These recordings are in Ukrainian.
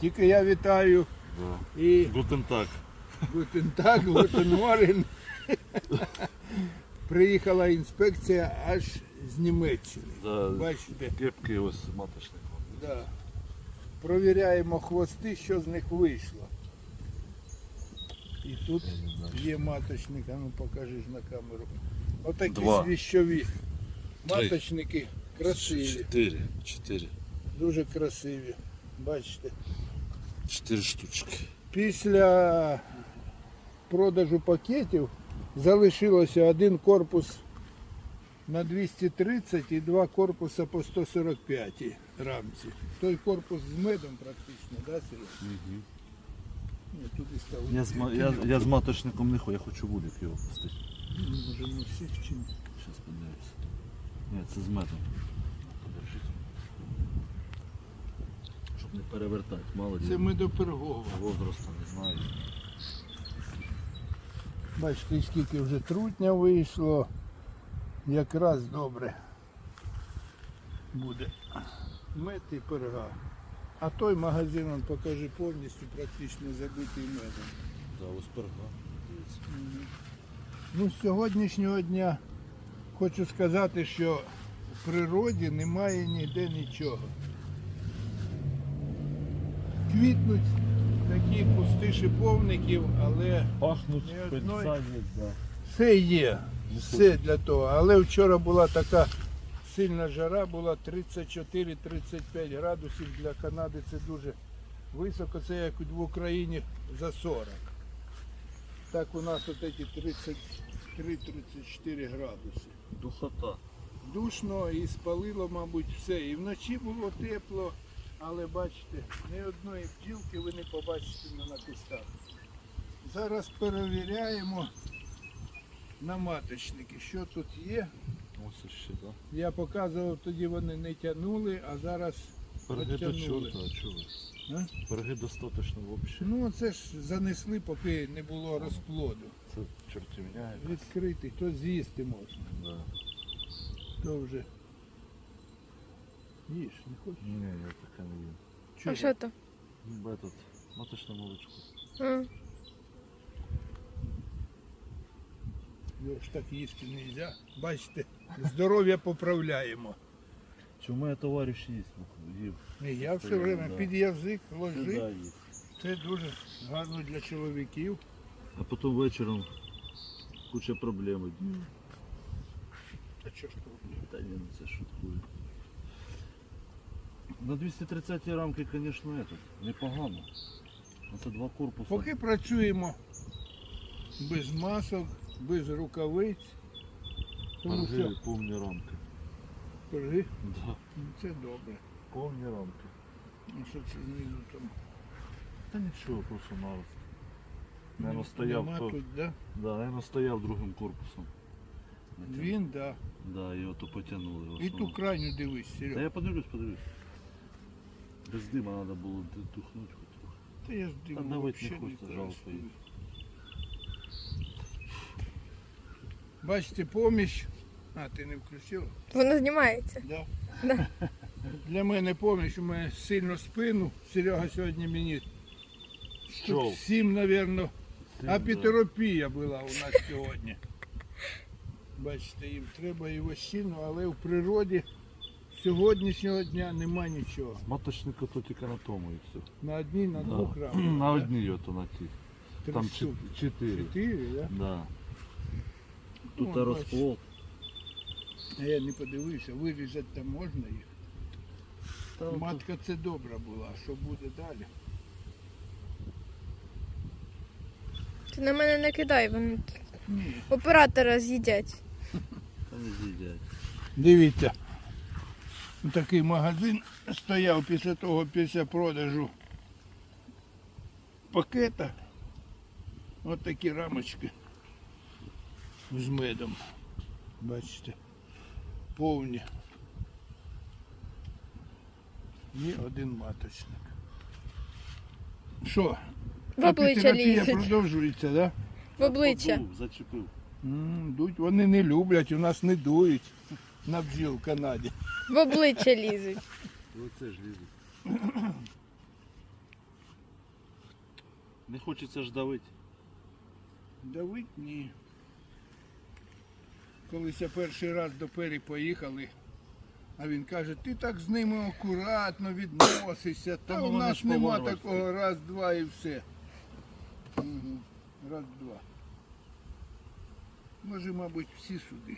Тільки я вітаю Да. і Гутен так. Гутен так, гутен морген. Приїхала інспекція аж з Німеччини. Да. Бачите, Кепки ось маточник. да. провіряємо хвости, що з них вийшло. І тут є маточник, а ну покажи ж на камеру. Отакі Два. свіщові маточники красиві, Чотири. Чотири. дуже красиві. Бачите. Чотири штучки. Після продажу пакетів залишилося один корпус на 230 і два корпуси по 145 рамці. Той корпус з медом практично, да, Сереж? Угу. Ні, став. Я, з, ма- я, я з маточником не хочу, я хочу вулик його пустити. Може не всіх чи ні? Зараз подивимося. Ні, це з медом. Подержи. Щоб не перевертати, мало Це ли. медопергова. Возрасту не знаю. Бачите, скільки вже трутня вийшло. Якраз добре буде мед і перга. А той магазин, он покажи, повністю практично забитий медом. Да, ось перга. Ну, з сьогоднішнього дня хочу сказати, що в природі немає ніде нічого. Квітнуть такі кусти шиповників, але Пахнуть Ні одної- все є, все для того. Але вчора була така сильна жара, була 34-35 градусів для Канади. Це дуже високо, це як в Україні за 40. Так у нас от ці 33-34 градуси. Духота. Душно і спалило, мабуть, все. І вночі було тепло, але бачите, ні одної бджілки ви не побачите на кустах. Зараз перевіряємо на маточники, що тут є. Ось ще, да. Я показував, тоді вони не тягнули, а зараз Перги до чорта, а чого? А? Перги достатньо взагалі. ну це ж занесли, поки не було розплоду. Це чортівня. Відкритий, то з'їсти можна, Да. то вже. Їж, не хочеш? Ні, я таке не їм. А що то? В Этот, маточне молочко. М. Його ж так їсти не можна. Бачите, здоров'я поправляємо. Чому я товариш їсть? ну, Їв. І я все время да. під язик Сюди ложи. Це дуже гарно для чоловіків. А потім вечором куча проблем. А що ж тут? Та ні, ну це шуткую. На 230 рамки, звісно, этот, непогано. Це два корпуси. Поки працюємо без масок, без рукавиць. Тому Перги що повні рамки. перги, Да. ну, це добре. Повні рамки. А що це знизу там? Та нічого, просто нарост. Наверно, стояв, Нема то, тут, да? да, наверно, стояв другим корпусом. Він, да. Да, його то потягнули. в І основному. ту крайню дивись, Та Серега. я подивлюсь, подивлюсь. Без дима треба було д- духнути хоч трохи. Та я ж дивлю, давить не взагалі хочеться, жалко користуюсь. Бачите, поміч. А, ти не включив? Воно знімається. Да. Да. Для мене поміч, у мене сильно спину. Серега сьогодні мені штук сім, мабуть. Сильно, Апітеропія була у нас сьогодні. Бачите, їм треба його сильно, але в природі сьогоднішнього дня нема нічого. Маточника то тільки на тому і все. На одній, на двох Да. рамах. На да? одній ото на ті. Три Там штуки. чот- чотири. Чотири, да? Да. Ну, Тут бачиш. розплод. А я не подивився, вирізати там можна їх. Та Матка це добра була, а що буде далі? Ти на мене не кидай, вони Ні. оператора з'їдять. Та не з'їдять. Дивіться, такий магазин стояв після того, після продажу пакета. Ось такі рамочки з медом. Бачите, повні. І один маточник. Що? В обличчя апітерапія лізуть. продовжується, так? Да? В обличчя. Зачепив. Дуть, вони не люблять, у нас не дують на бджіл в Канаді. В обличчя лізуть. Оце ж лізуть. Не хочеться ж давити. Давить ні. Колись я перший раз до Пері поїхали, а він каже, ти так з ними акуратно відносишся, та у нас нема такого раз, два і все. Угу. Раз, два. Може, мабуть, всі суди.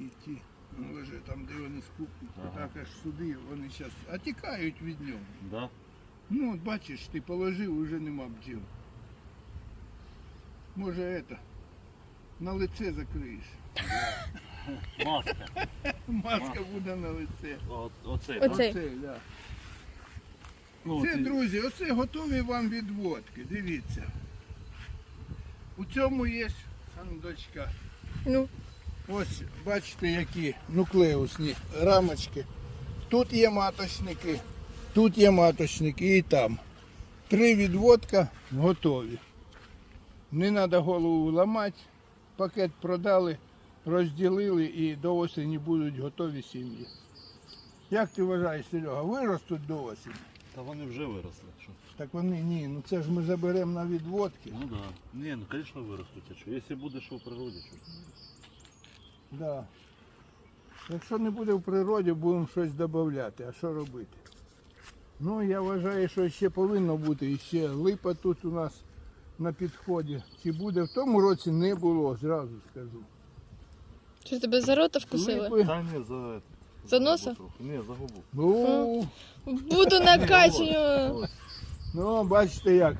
І ті, може там, де вони скупні, Ага. так аж суди, вони зараз, а тікають від нього. Да? Ну, от бачиш, ти положив, уже нема бджіл. Може это, на лице закриєш. Маска. Маска буде на лице. О, Оце. да? Оце, да. Ну, Це, ти- друзі, оце готові вам відводки. Дивіться. У цьому є сандочка. Ну, Ось бачите, які нуклеусні рамочки. Тут є маточники, тут є маточники і там. Три відводка готові. Не треба голову ламати. Пакет продали, розділили і до осені будуть готові сім'ї. Як ти вважаєш, Серега, виростуть до осені? Та вони вже виросли. Що? Так вони ні, ну це ж ми заберемо на відводки. Ну да. Ні, ну звісно виростуть. А що? Якщо буде що в природі, що? Да. Якщо не буде в природі, будемо щось додати. А що робити? Ну, я вважаю, що ще повинно бути. І ще липа тут у нас на підході. Чи буде в тому році не було, зразу скажу. що тебе за рота вкусили? Липи. Та ні, за. За носа? Ні, за губу. Ну, Буду накачую. Ну, бачите як.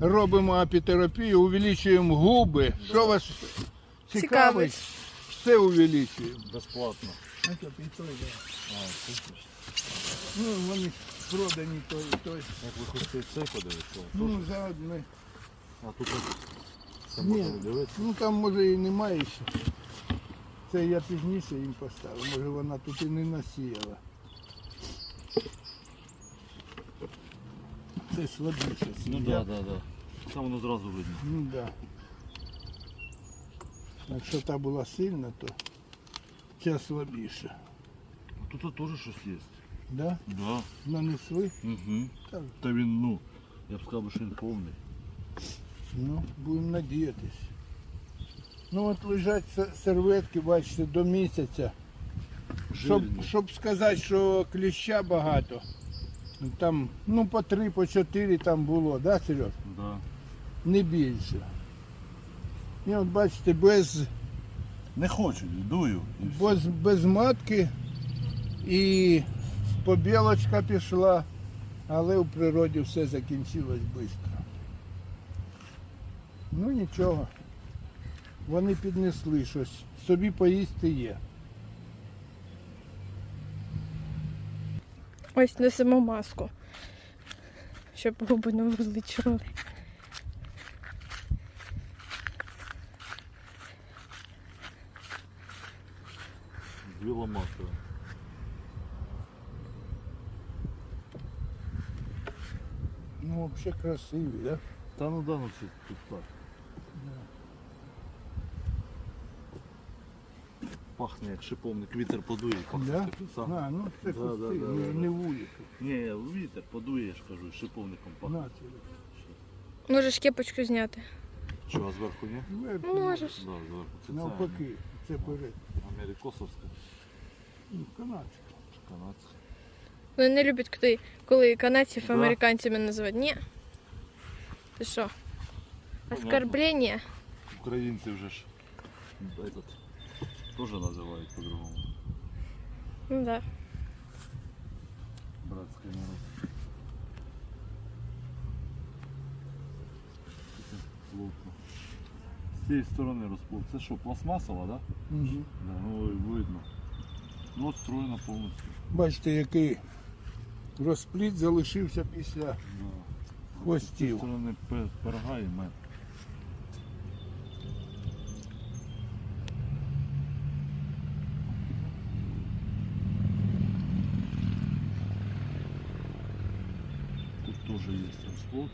Робимо апітерапію, увеличуємо губи. Що вас Цікавить. Все увеличуємо. Безплатно. А що, і той, да. Ну, вони продані той, і той. Як ви хочете цей подивитися? Ну, заодно. А тут це Ні. можна дивитися. Ну там може і немає ще. Це я пізніше їм поставив. Може вона тут і не насіяла. Це слабіше. Ну так, да, так, да, да. Це воно зразу видно. Ну да. Якщо та була сильна, то ця слабіша. Тут теж щось є. Да? Да. Нанесли? Угу. Так. Та він, ну, я б сказав, що він повний. Ну, будемо надіятись. Ну от лежать серветки, бачите, до місяця. Щоб, щоб сказати, що кліща багато. Там, ну, по три, по чотири там було, да, Сереж? Да. Не більше. І от бачите, без, Не хочу, дую. Без, без матки і побілочка пішла, але в природі все закінчилось швидко. Ну нічого. Вони піднесли щось. Собі поїсти є. Ось несемо маску. Щоб губи не виличували. Дві ламати. Ну, взагалі красиві, да? Та ну да, ну це тут так. Пахне як шиповник, вітер подує, пахне Да? таким самим. А, ну це Да, кусти, да, да, не, да. не вулики. Ні, вітер подує, я ж кажу, шиповником пахне. На, Серега. Можеш кепочку зняти. Чого, зверху ні? Зверху, Можеш. Да, зверху. Це Навпаки, це перед. це америкосовська, Ну, канадська. канадська. Вони не люблять, коли, коли канадців Да. американцями називають. Ні. Ти що? Оскорблення? Українці вже ж этот, теж називають по-другому. Ну да. Братський народ. Плотно. З цієї сторони розплод. Це що, пластмасова, так? Да? Угу. Да, ну і видно. Ну, от строєно повністю. Бачите, який розпліт залишився після Да. З хвостів. цієї сторони пирога і мед. Тут теж є розплод.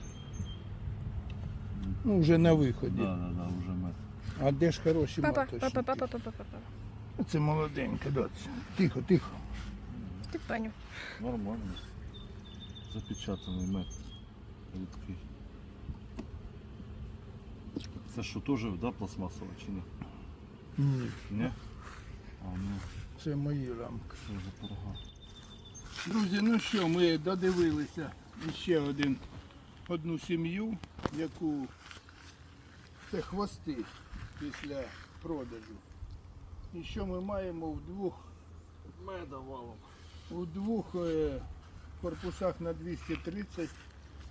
Ну, вже на виході. Да, да, да, вже мед. А де ж хороші Папа, маточники? папа, папа, папа, папа. Це молоденька, доця. Тихо, тихо. Ти паню. Нормально. Запечатаний мед. Рідкий. Це що теж да, пластмасова чи ні? Ні, Ні? А, ну, це мої рамки. це вже порога. Друзі, ну що, ми додивилися ще один, одну сім'ю, яку це хвости після продажу. І що ми маємо в двох, Меда валом. у двох е, корпусах на 230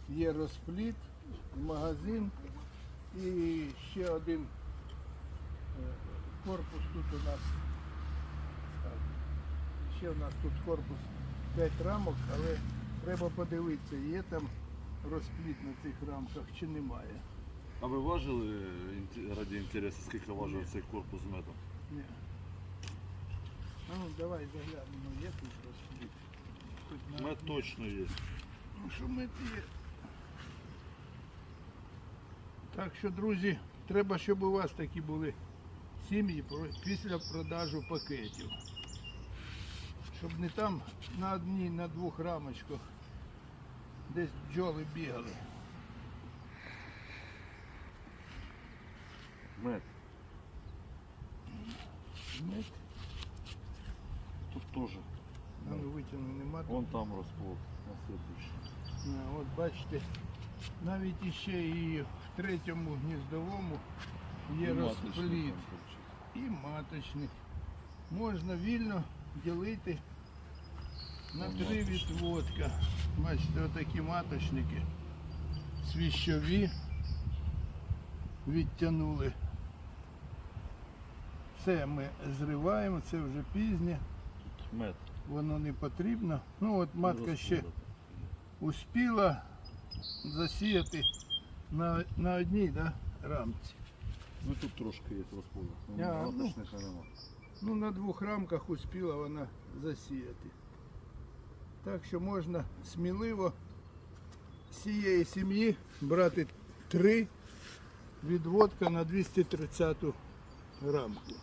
є розпліт, магазин і ще один е, корпус тут у нас. Ще у нас тут корпус 5 рамок, але треба подивитися, є там розпліт на цих рамках чи немає. А ви важили е, раді інтересу, скільки важив цей корпус з медом? Ні. А Ну, давай заглянемо, є тут. Хоч на- Мед точно є. Ну, що ми є. Так що, друзі, треба, щоб у вас такі були сім'ї про- після продажу пакетів. Щоб не там на одній, на двох рамочках десь бджоли бігали. Мед. Мед, Теж. а ну витягну, нема. Вон там розплод. На слідуючий. А, От бачите, навіть іще і в третьому гніздовому є І маточний розпліт. там торчить. і маточник. Можна вільно ділити на Ну, три маточник. відводка. Бачите, отакі маточники свіщові відтягнули. Це ми зриваємо, це вже пізнє, мед. воно не потрібно. Ну от матка ще успіла засіяти на, на одній да, рамці. Ну тут трошки є розплода. Ну, ну. Ну, на двох рамках успіла вона засіяти. Так що можна сміливо з цієї сім'ї брати три відводка на 230 рамку.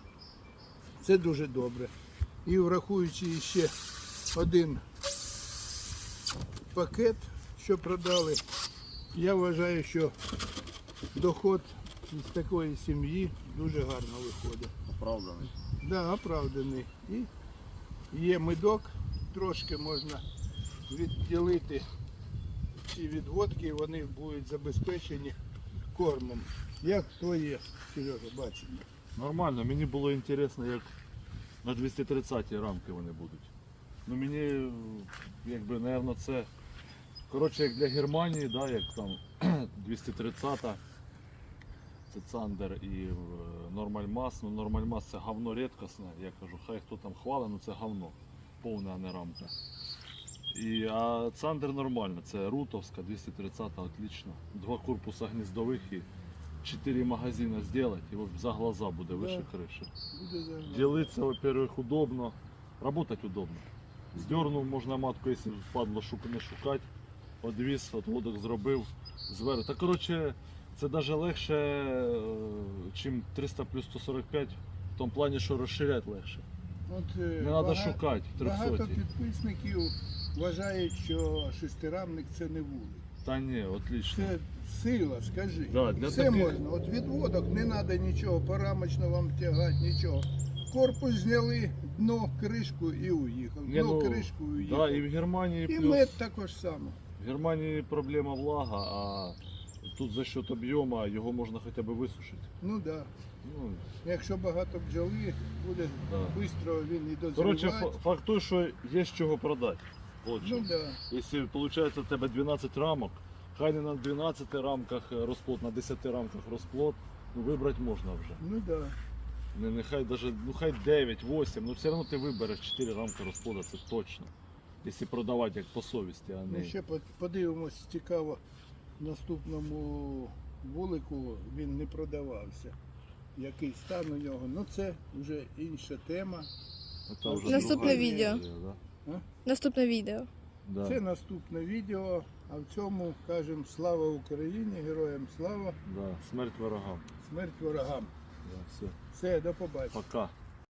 Це дуже добре. І врахуючи ще один пакет, що продали, я вважаю, що доход з такої сім'ї дуже гарно виходить. Оправданий. Да, оправданий. І є медок, трошки можна відділити ці відводки, і вони будуть забезпечені кормом. Як то є, Сережа, бачите. Нормально, мені було інтересно, як на 230 рамки вони будуть. Ну мені, якби, напевно, це. Коротше, як для Германії, да, як там 230-та, це Цандер і е, Нормальмас. Ну Нормальмас це говно рідкісне. Я кажу, хай хто там хвалить, ну це говно. Повна, а не рамка. І, а Цандер нормально, це Рутовська, 230-та, отлично. Два корпуса гніздових і 4 магазина зробити, і за глаза буде вище криші. Буде займе. Делиться, во-первых, удобно. Работать удобно. Здернув можна матку, якщо впадло шук... не шукати. Одвіз, отводок зробив, звер. Та коротше, це навіть легше, ніж 300 плюс 145, в тому плані, що розширяти легше. От, е, Не треба шукати Багато підписників вважають, що шестирамник це не вулик. Та ні, отлично. Це сила, скажи. Да, для Все таких- можна. От відводок не треба нічого, порамочно вам тягати, нічого. Корпус зняли, дно, кришку і уїхав. Ні, Дно, ну, кришку і уїхав. Да, і в Германії І плюс. мед також саме. В Германії проблема влага, а тут за счет об'єму його можна хоча б висушити. Ну так. Да. Ну, Якщо багато бджоли, буде Да. швидко він і Коротше, фа- факт той, що є з чого продати. От що. Ну да. Якщо виходить у тебе 12 рамок, хай не на 12 рамках е, розплод, на 10 рамках розплод, ну вибрати можна вже. Ну да. Не, нехай даже, ну хай 9, 8, ну все одно ти вибереш 4 рамки розплода, це точно. Якщо продавати як по совісті, а Ми не. ще подивимось, цікаво, в наступному вулику він не продавався. Який стан у нього. Ну це вже інша тема. Це вже Наступне друга відео. історія, Да? Наступне відео. Да. Це наступне відео. А в цьому кажемо слава Україні, героям слава, Да. Смерть ворогам. смерть ворогам. Да, все. Все, до побачення. Пока.